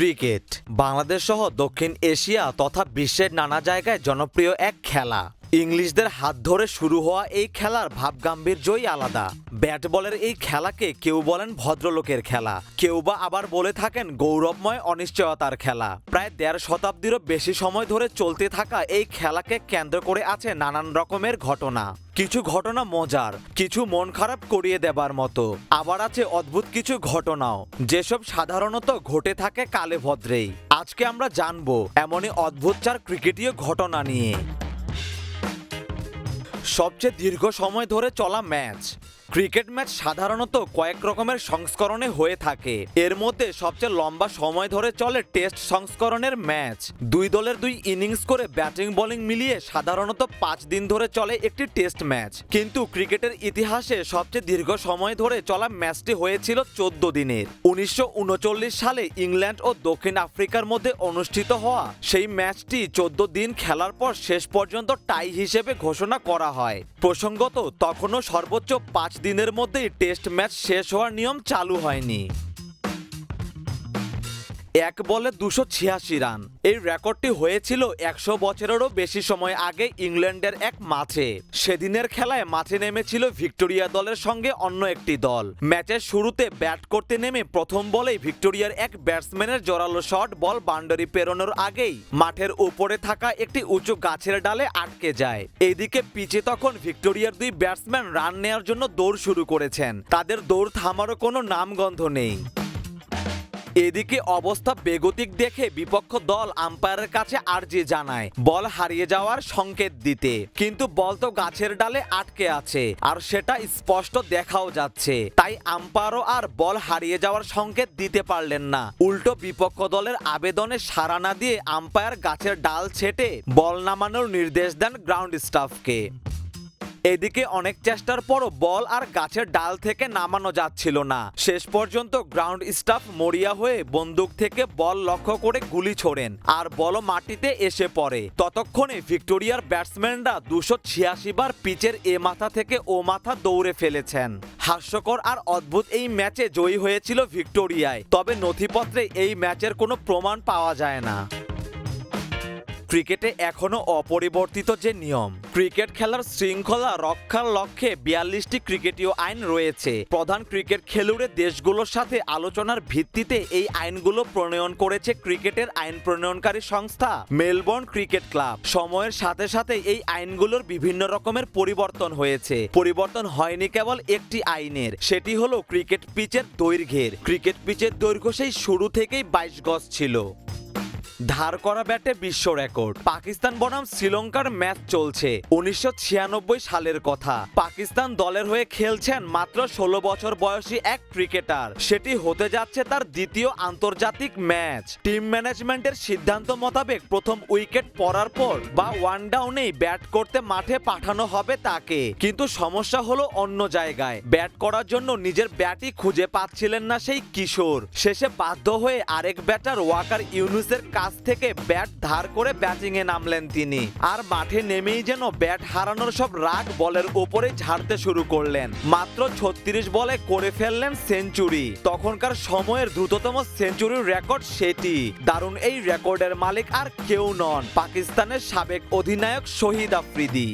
Cricket. Bangladesh সহ দক্ষিণ Asia তথা বিশ্বের নানা জায়গায় জনপ্রিয় এক খেলা। ইংলিশদের হাত ধরে শুরু হওয়া এই খেলার ভাবগাম্ভীর্যই আলাদা। ব্যাট বলের এই খেলাকে কেউ বলেন ভদ্রলোকের খেলা, কেউ বা আবার বলে থাকেন গৌরবময় অনিশ্চয়তার খেলা। প্রায় দেড় শতাব্দীরও বেশি সময় ধরে চলতে থাকা এই খেলাকে কেন্দ্র করে আছে নানান রকমের ঘটনা। কিছু ঘটনা মজার, কিছু মন খারাপ করিয়ে দেবার মতো। আবার আছে অদ্ভুত কিছু ঘটনাও, যেসব সাধারণত ঘটে থাকে কালে ভদ্রেই আজকে আমরা জানব, এমনই অদ্ভুত চার ক্রিকেটীয় ঘটনা নিয়ে। সবচেয়ে দীর্ঘ সময় ধরে চলা ম্যাচ। ক্রিকেট ম্যাচ সাধারণত কয়েক রকমের সংস্করণে হয়ে থাকে। এর মধ্যে সবচেয়ে লম্বা সময় ধরে চলে টেস্ট সংস্করণের ম্যাচ। দুই দলের দুই ইনিংস করে ব্যাটিং বোলিং মিলিয়ে সাধারণত পাঁচ দিন ধরে চলে একটি টেস্ট ম্যাচ। কিন্তু ক্রিকেটের ইতিহাসে সবচেয়ে দীর্ঘ সময় ধরে চলা ম্যাচটি হয়েছিল চোদ্দ দিনের। উনিশশো উনচল্লিশ সালে ইংল্যান্ড ও দক্ষিণ আফ্রিকার মধ্যে অনুষ্ঠিত হওয়া সেই ম্যাচটি চোদ্দ দিন খেলার পর শেষ পর্যন্ত টাই হিসেবে ঘোষণা করা হয়। প্রসঙ্গত, তখনও সর্বোচ্চ পাঁচ দিনের মধ্যেই টেস্ট ম্যাচ শেষ হওয়ার নিয়ম চালু হয়নি। এক বলে দুশো ছিয়াশি রান। এই রেকর্ডটি হয়েছিল একশো বছরেরও বেশি সময় আগে ইংল্যান্ডের এক মাঠে। সেদিনের খেলায় মাঠে নেমেছিল ভিক্টোরিয়া দলের সঙ্গে অন্য একটি দল। ম্যাচের শুরুতে ব্যাট করতে নেমে প্রথম বলেই ভিক্টোরিয়ার এক ব্যাটসম্যানের জোরালো শট বল বাউন্ডারি পেরোনোর আগেই মাঠের উপরে থাকা একটি উঁচু গাছের ডালে আটকে যায়। এদিকে পিচে তখন ভিক্টোরিয়ার দুই ব্যাটসম্যান রান নেয়ার জন্য দৌড় শুরু করেছেন। তাদের দৌড় থামারও কোনো নামগন্ধ নেই। এদিকে অবস্থা বেগতিক দেখে বিপক্ষ দল আম্পায়ারের কাছে আর্জি জানায়। বল হারিয়ে যাওয়ার সংকেত দিতে। কিন্তু বল তো গাছের ডালে আটকে আছে। আর সেটা স্পষ্ট দেখাও যাচ্ছে। তাই আম্পায়ারও আর বল হারিয়ে যাওয়ার সংকেত দিতে পারলেন না। উল্টো বিপক্ষ দলের আবেদনে সাড়া না দিয়ে আম্পায়ার গাছের ডাল ছেটে বল নামানোর নির্দেশ দেন গ্রাউন্ড স্টাফকে। এদিকে অনেক চেষ্টার পরও বল আর গাছের ডাল থেকে নামানো যাচ্ছিল না। শেষ পর্যন্ত গ্রাউন্ড স্টাফ মরিয়া হয়ে বন্দুক থেকে বল লক্ষ্য করে গুলি ছোড়েন আর বল মাটিতে এসে পড়ে। ততক্ষণে ভিক্টোরিয়ার ব্যাটসম্যানরা দুশো ছিয়াশি বার পিচের এ মাথা থেকে ও মাথা দৌড়ে ফেলেছেন। হাস্যকর আর অদ্ভুত এই ম্যাচে জয়ী হয়েছিল ভিক্টোরিয়ায়, তবে নথিপত্রে এই ম্যাচের কোনো প্রমাণ পাওয়া যায় না। ক্রিকেটে এখনও অপরিবর্তিত যে নিয়ম। ক্রিকেট খেলার শৃঙ্খলা রক্ষার লক্ষ্যে বিয়াল্লিশটি ক্রিকেটীয় আইন রয়েছে। প্রধান ক্রিকেট খেলুড়ে দেশগুলোর সাথে আলোচনার ভিত্তিতে এই আইনগুলো প্রণয়ন করেছে ক্রিকেটের আইন প্রণয়নকারী সংস্থা মেলবোর্ন ক্রিকেট ক্লাব। সময়ের সাথে সাথে এই আইনগুলোর বিভিন্ন রকমের পরিবর্তন হয়েছে। পরিবর্তন হয়নি কেবল একটি আইনের, সেটি হলো ক্রিকেট পিচের দৈর্ঘ্যের। ক্রিকেট পিচের দৈর্ঘ্য সেই শুরু থেকেই বাইশ গজ ছিল। ধার করা ব্যাটে বিশ্ব রেকর্ড। পাকিস্তান বনাম শ্রীলঙ্কার ম্যাচ চলছে, উনিশশো ছিয়ানব্বই সালের কথা। পাকিস্তান দলের হয়ে খেলছেন মাত্র ষোলো বছর বয়সী এক ক্রিকেটার। সেটি হতে যাচ্ছে তার দ্বিতীয় আন্তর্জাতিক ম্যাচ। টিম ম্যানেজমেন্টের সিদ্ধান্ত মোতাবেক প্রথম উইকেট পড়ার পর বা ওয়ান ডাউনেই ব্যাট করতে মাঠে পাঠানো হবে তাকে। কিন্তু সমস্যা হলো অন্য জায়গায়। ব্যাট করার জন্য নিজের ব্যাটই খুঁজে পাচ্ছিলেন না সেই কিশোর। শেষে বাধ্য হয়ে আরেক ব্যাটার ওয়াকার ইউনুসের কাছ থেকে ব্যাট ধার করে ব্যাটিংয়ে নামলেন তিনি। আর মাঠে নেমেই যেন ব্যাট হারানোর সব রাগ বলের ওপরে ঝাড়তে শুরু করলেন। মাত্র ছত্রিশ বলে করে ফেললেন সেঞ্চুরি। তখনকার সময়ের দ্রুততম সেঞ্চুরির রেকর্ড সেটি। দারুণ এই রেকর্ডের মালিক আর কেউ নন, পাকিস্তানের সাবেক অধিনায়ক শহীদ আফ্রিদি।